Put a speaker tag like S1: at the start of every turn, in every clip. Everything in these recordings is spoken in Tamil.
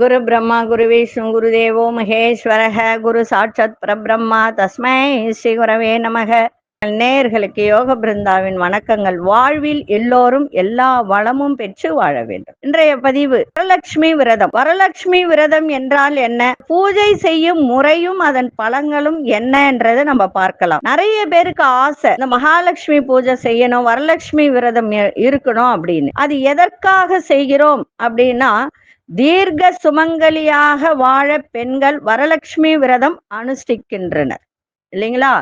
S1: குரு பிரம்மா குரு விஷ்ணு குரு தேவோ மகேஸ்வரக குரு சாட்சத் பரபிரம்மா தஸ்மை ஸ்ரீ குரவே நமக. நேயர்களுக்கு யோக பிருந்தாவின் வணக்கங்கள். வாழ்வில் எல்லோரும் எல்லா வளமும் பெற்று வாழ வேண்டும். இன்றைய பதிவு வரலட்சுமி விரதம். வரலட்சுமி விரதம் என்றால் என்ன? பூஜை செய்யும் முறையும் அதன் பலங்களும் என்ன என்றதை நம்ம பார்க்கலாம். நிறைய பேருக்கு ஆசை இந்த மகாலட்சுமி பூஜை செய்யணும் வரலட்சுமி விரதம் இருக்கணும் அப்படின்னு. அது எதற்காக செய்கிறோம் அப்படின்னா தீர்க்க சுமங்கலியாக வாழ பெண்கள் வரலட்சுமி விரதம் அனுஷ்டிக்கின்றனர். இல்லைங்களா?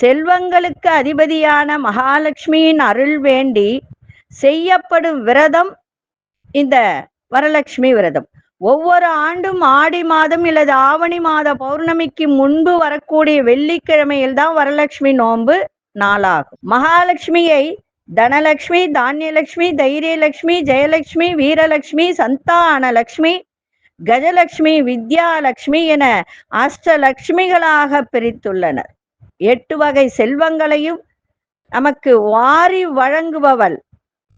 S1: செல்வங்களுக்கு அதிபதியான மகாலட்சுமியின் அருள் வேண்டி செய்யப்படும் விரதம் இந்த வரலட்சுமி விரதம். ஒவ்வொரு ஆண்டும் ஆடி மாதம் இல்லது ஆவணி மாத பௌர்ணமிக்கு முன்பு வரக்கூடிய வெள்ளிக்கிழமையில் தான் வரலட்சுமி நோன்பு நாளாகும். மகாலட்சுமியை தனலட்சுமி தானியலட்சுமி தைரியலட்சுமி ஜெயலட்சுமி வீரலட்சுமி சந்தானலட்சுமி கஜலட்சுமி வித்யாலட்சுமி என அஷ்டலட்சுமிகளாக பிரித்துள்ளனர். எட்டு வகை செல்வங்களையும் நமக்கு வாரி வழங்குபவள்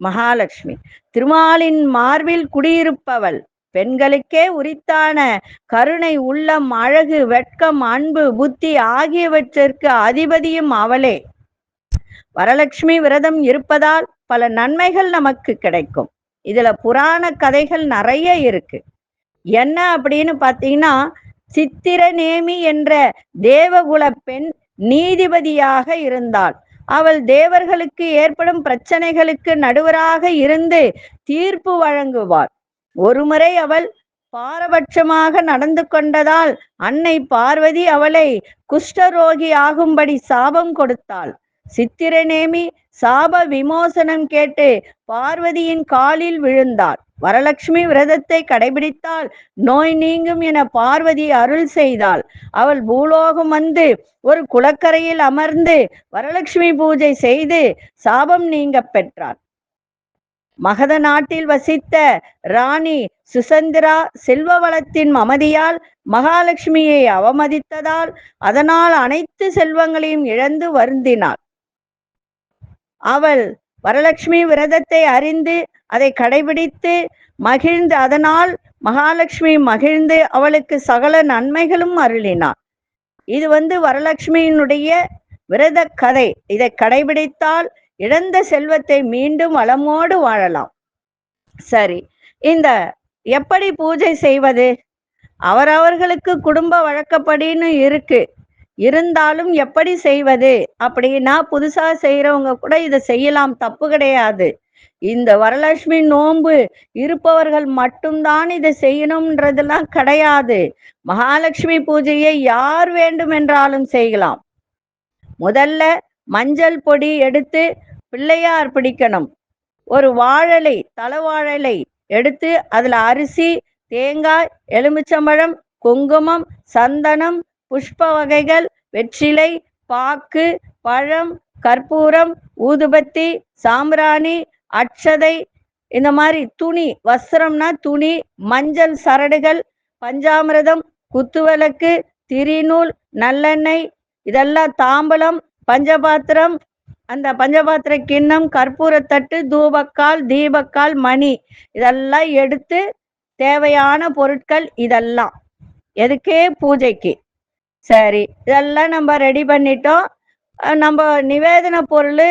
S1: மகாலட்சுமி திருமாலின் மார்பில் குடியிருப்பவள் பெண்களுக்கே உரித்தான கருணை உள்ளம் அழகு வெட்கம் அன்பு புத்தி ஆகியவற்றிற்கு அதிபதியும் அவளே. வரலட்சுமி விரதம் இருப்பதால் பல நன்மைகள் நமக்கு கிடைக்கும். இதுல புராண கதைகள் நிறைய இருக்கு. என்ன அப்படின்னு பாத்தீங்கன்னா சித்திரநேமி என்ற தேவகுல பெண் நீதிபதியாக இருந்தாள். அவள் தேவர்களுக்கு ஏற்படும் பிரச்சனைகளுக்கு நடுவராக இருந்து தீர்ப்பு வழங்குவாள். ஒருமுறை அவள் பாரபட்சமாக நடந்து கொண்டதால் அன்னை பார்வதி அவளை குஷ்டரோகி ஆகும்படி சாபம் கொடுத்தாள். சித்திரநேமி சாப விமோசனம் கேட்டு பார்வதியின் காலில் விழுந்தாள் வரலட்சுமி விரதத்தை கடைபிடித்தால் நோய் நீங்கும் என பார்வதி அருள் செய்தாள். அவள் பூலோகம் வந்து ஒரு குளக்கரையில் அமர்ந்து வரலட்சுமி பூஜை செய்து சாபம் நீங்க பெற்றாள். மகத நாட்டில் வசித்த ராணி சுசந்திரா செல்வ வளத்தின் மமதியால் மகாலட்சுமியை அவமதித்ததால் அதனால் அனைத்து செல்வங்களையும் இழந்து வருந்தினாள். அவள் வரலட்சுமி விரதத்தை அறிந்து அதை கடைபிடித்து மகிழ்ந்து அதனால் மகாலட்சுமி மகிழ்ந்து அவளுக்கு சகல நன்மைகளும் அருளினாள். இது வந்து வரலட்சுமியினுடைய விரத கதை. இதை கடைபிடித்தால் இழந்த செல்வத்தை மீண்டும் வளமோடு வாழலாம். சரி இந்த எப்படி பூஜை செய்வது? அவரவர்களுக்கு குடும்ப வழக்கப்படின்னு இருக்கு. இருந்தாலும் எப்படி செய்வது? அப்படின்னா புதுசா செய்யறவங்க கூட இதை செய்யலாம். தப்பு கிடையாது. இந்த வரலட்சுமி நோன்பு இருப்பவர்கள் மட்டும்தான் இதை செய்யணும்ன்றதெல்லாம் கிடையாது. மகாலட்சுமி பூஜையை யார் வேண்டுமென்றாலும் செய்யலாம். முதல்ல மஞ்சள் பொடி எடுத்து பிள்ளையார் பிடிக்கணும். ஒரு வாழலை தலவாழலை எடுத்து அதுல அரிசி தேங்காய் எலுமிச்சம்பழம் குங்குமம் சந்தனம் புஷ்ப வகைகள் வெற்றிலை பாக்கு பழம் கற்பூரம் ஊதுபத்தி சாம்பிராணி அட்சதை இந்த மாதிரி துணி வஸ்திரம்னா துணி மஞ்சள் சரடுகள் பஞ்சாமிரதம் குத்துவிளக்கு திரிநூல் நல்லெண்ணெய் இதெல்லாம் தாம்பலம் பஞ்சபாத்திரம் அந்த பஞ்சபாத்திர கிண்ணம் கற்பூரத்தட்டு தூபக்கால் தீபக்கால் மணி இதெல்லாம் எடுத்து தேவையான பொருட்கள் இதெல்லாம். எதுக்கே பூஜைக்கு. சரி இதெல்லாம் நம்ம ரெடி பண்ணிட்டோம். நம்ம நிவேதன பொருள்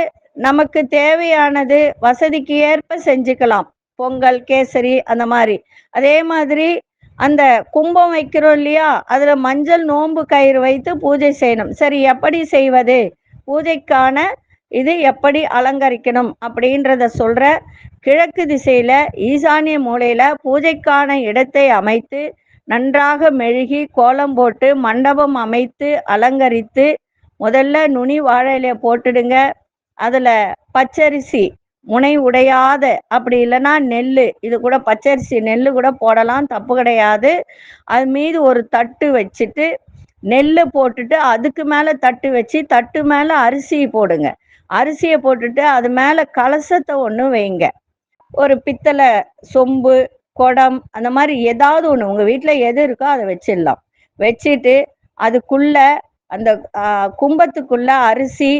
S1: நமக்கு தேவையானது வசதிக்கு ஏற்ப செஞ்சுக்கலாம். பொங்கல் கேசரி அந்த மாதிரி. அதே மாதிரி அந்த கும்பம் வைக்கிறோம் இல்லையா? அதுல மஞ்சள் நோன்பு கயிறு வைத்து பூஜை செய்யணும். சரி எப்படி செய்வது? பூஜைக்கான இது எப்படி அலங்கரிக்கணும் அப்படின்றத சொல்ற கிழக்கு திசையில ஈசானிய மூலையில பூஜைக்கான இடத்தை அமைத்து நன்றாக மெழுகி கோலம் போட்டு மண்டபம் அமைத்து அலங்கரித்து முதல்ல நுனி வாழை இலைய போட்டுடுங்க. அதுல பச்சரிசி முனை உடையாத அப்படி இல்லைன்னா நெல் இது கூட பச்சரிசி நெல் கூட போடலாம் தப்பு கிடையாது. அது மீது ஒரு தட்டு வச்சுட்டு நெல் போட்டுட்டு அதுக்கு மேலே தட்டு வச்சு தட்டு மேலே அரிசி போடுங்க. அரிசியை போட்டுட்டு அது மேலே கலசத்தை ஒன்று வைங்க. ஒரு பித்தளை சொம்பு குடம் அந்த மாதிரி ஏதாவது ஒன்று உங்கள் வீட்டில் எது இருக்கோ அதை வச்சிடலாம். வச்சுட்டு அதுக்குள்ள அந்த கும்பத்துக்குள்ள அரிசி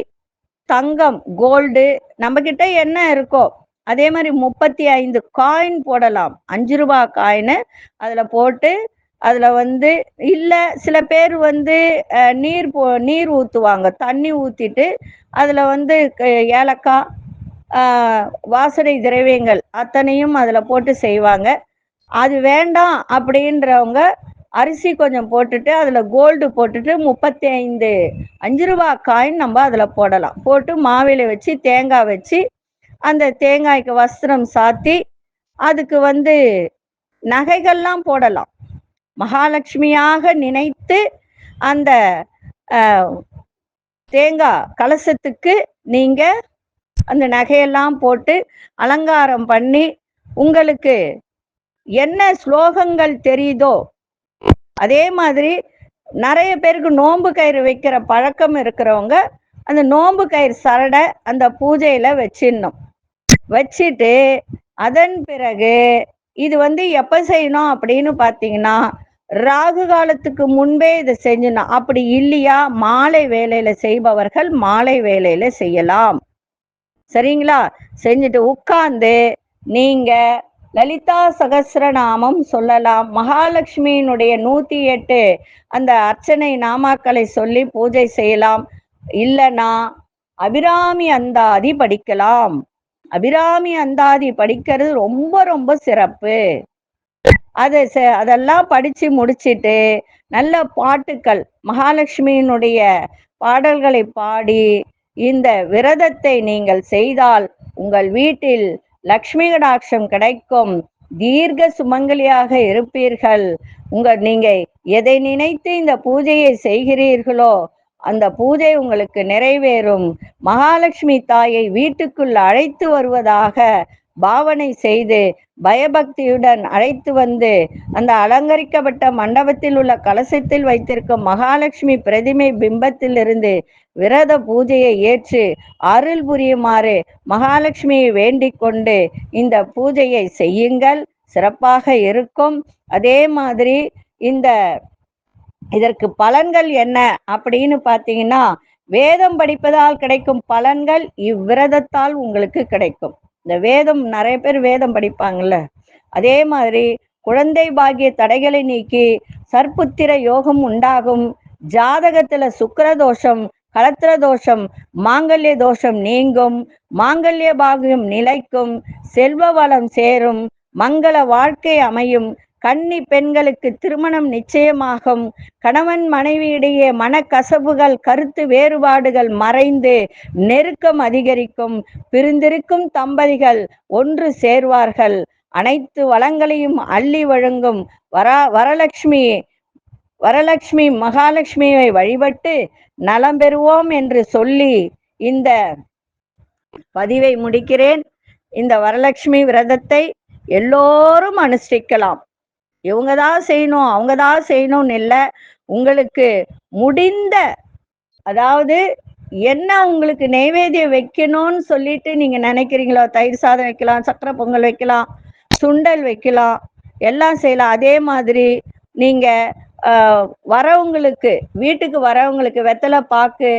S1: தங்கம் கோல்டு நம்ம கிட்ட என்ன இருக்கோ அதே மாதிரி முப்பத்தி ஐந்து காயின் போடலாம். அஞ்சு ரூபா காயின் அதில் போட்டு அதில் வந்து இல்லை சில பேர் வந்து நீர் போ நீர் ஊற்றுவாங்க தண்ணி ஊற்றிட்டு அதில் வந்து க- ஏலக்காய் வாசனை திரவியங்கள் அத்தனையும் அதில் போட்டு செய்வாங்க. அது வேண்டாம் அப்படின்றவங்க அரிசி கொஞ்சம் போட்டுட்டு அதில் கோல்டு போட்டுட்டு முப்பத்தி ஐந்து அஞ்சு ரூபா காயின் நம்ம அதில் போடலாம். போட்டு மாவில வச்சு தேங்காய் வச்சு அந்த தேங்காய்க்கு வஸ்திரம் சாத்தி அதுக்கு வந்து நகைகள்லாம் போடலாம். மகாலட்சுமியாக நினைத்து அந்த தேங்காய் கலசத்துக்கு நீங்கள் அந்த நகையெல்லாம் போட்டு அலங்காரம் பண்ணி உங்களுக்கு என்ன ஸ்லோகங்கள் தெரியுதோ அதே மாதிரி நிறைய பேருக்கு நோன்பு கயிறு வைக்கிற பழக்கம் இருக்கிறவங்க அந்த நோன்பு கயிறு சரடை அந்த பூஜையில வச்சிடணும். வச்சுட்டு அதன் பிறகு இது வந்து எப்ப செய்யணும் அப்படின்னு பாத்தீங்கன்னா ராகு காலத்துக்கு முன்பே இதை செஞ்சிடணும். அப்படி இல்லையா? மாலை வேலையில செய்பவர்கள் மாலை வேலையில செய்யலாம். சரிங்களா? செஞ்சுட்டு உட்கார்ந்து நீங்க லலிதா சகசிரநாமம் சொல்லலாம். மகாலட்சுமியினுடைய நூத்தி எட்டு அந்த அர்ச்சனை நாமாக்களை சொல்லி பூஜை செய்யலாம். இல்லனா அபிராமி அந்தாதி படிக்கலாம். அபிராமி அந்தாதி படிக்கிறது ரொம்ப ரொம்ப சிறப்பு. அது அதெல்லாம் படிச்சு முடிச்சிட்டு நல்ல பாட்டுக்கள் மகாலட்சுமியினுடைய பாடல்களை பாடி இந்த விரதத்தை நீங்கள் செய்தால் உங்கள் வீட்டில் லக்ஷ்மி கடாட்சம் கிடைக்கும். தீர்க்க சுமங்கலியாக இருப்பீர்கள். உங்கள் நீங்க எதை நினைத்து இந்த பூஜையை செய்கிறீர்களோ அந்த பூஜை உங்களுக்கு நிறைவேறும். மகாலட்சுமி தாயை வீட்டுக்குள் அழைத்து வருவதாக பாவனை செய்து பயபக்தியுடன் அழைத்து வந்து அந்த அலங்கரிக்கப்பட்ட மண்டபத்தில் உள்ள கலசத்தில் வைத்திருக்கும் மகாலட்சுமி பிரதிமை பிம்பத்திலிருந்து விரத பூஜையை ஏற்று அருள் புரியுமாறு மகாலட்சுமியை வேண்டிக் கொண்டு இந்த பூஜையை செய்யுங்கள். சிறப்பாக இருக்கும். அதே மாதிரி இந்த இதற்கு பலன்கள் என்ன அப்படின்னு பார்த்தீங்கன்னா வேதம் படிப்பதால் கிடைக்கும் பலன்கள் இவ்விரதத்தால் உங்களுக்கு கிடைக்கும். இந்த வேதம் நிறைய பேர் வேதம் படிப்பாங்கல்ல. அதே மாதிரி குழந்தை பாகிய தடைகளை நீக்கி சற்புத்திர யோகம் உண்டாகும். ஜாதகத்துல சுக்கிர தோஷம் கலத்திர தோஷம் மாங்கல்ய தோஷம் நீங்கும். மாங்கல்ய பாகியம் நிலைக்கும். செல்வ வளம் சேரும். மங்கள வாழ்க்கை அமையும். கன்னி பெண்களுக்கு திருமணம் நிச்சயமாகும். கணவன் மனைவியிடையே மனக்கசபுகள் கருத்து வேறுபாடுகள் மறைந்து நெருக்கம் அதிகரிக்கும். பிரிந்திருக்கும் தம்பதிகள் ஒன்று சேர்வார்கள். அனைத்து வளங்களையும் அள்ளி வழங்கும் வரா வரலட்சுமி வரலட்சுமி மகாலட்சுமியை வழிபட்டு நலம் பெறுவோம் என்று சொல்லி இந்த பதிவை முடிக்கிறேன். இந்த வரலட்சுமி விரதத்தை எல்லோரும் அனுஷ்டிக்கலாம். இவங்க தான் செய்யணும் அவங்க தான் செய்யணும்னு இல்லை. உங்களுக்கு முடிந்த அதாவது என்ன உங்களுக்கு நைவேத்தியம் வைக்கணும்னு சொல்லிட்டு நீங்க நினைக்கிறீங்களோ தயிர் சாதம் வைக்கலாம் சக்கரை பொங்கல் வைக்கலாம் சுண்டல் வைக்கலாம் எல்லாம் செய்யலாம். அதே மாதிரி நீங்க வரவங்களுக்கு வீட்டுக்கு வரவங்களுக்கு வெத்தலை பாக்கு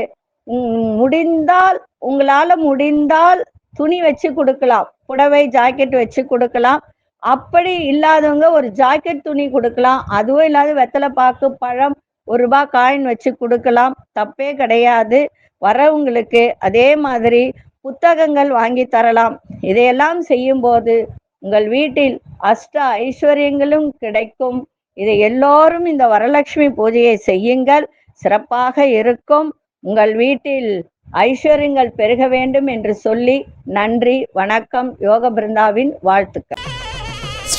S1: முடிந்தால் உங்களால முடிந்தால் துணி வச்சு கொடுக்கலாம். புடவை ஜாக்கெட் வச்சு கொடுக்கலாம். அப்படி இல்லாதவங்க ஒரு ஜாக்கெட் துணி கொடுக்கலாம். அதுவும் இல்லாத வெத்தலை பாக்கு பழம் ஒரு ரூபாய் காயின் வச்சு கொடுக்கலாம். தப்பே கிடையாது. வரவங்களுக்கு அதே மாதிரி புத்தகங்கள் வாங்கி தரலாம். இதையெல்லாம் செய்யும்போது உங்கள் வீட்டில் அஷ்ட ஐஸ்வர்யங்களும் கிடைக்கும். இதை எல்லோரும் இந்த வரலட்சுமி பூஜையை செய்யுங்கள். சிறப்பாக இருக்கும். உங்கள் வீட்டில் ஐஸ்வர்யங்கள் பெருக வேண்டும் என்று சொல்லி நன்றி வணக்கம். யோக பிருந்தாவின் வாழ்த்துக்கள்.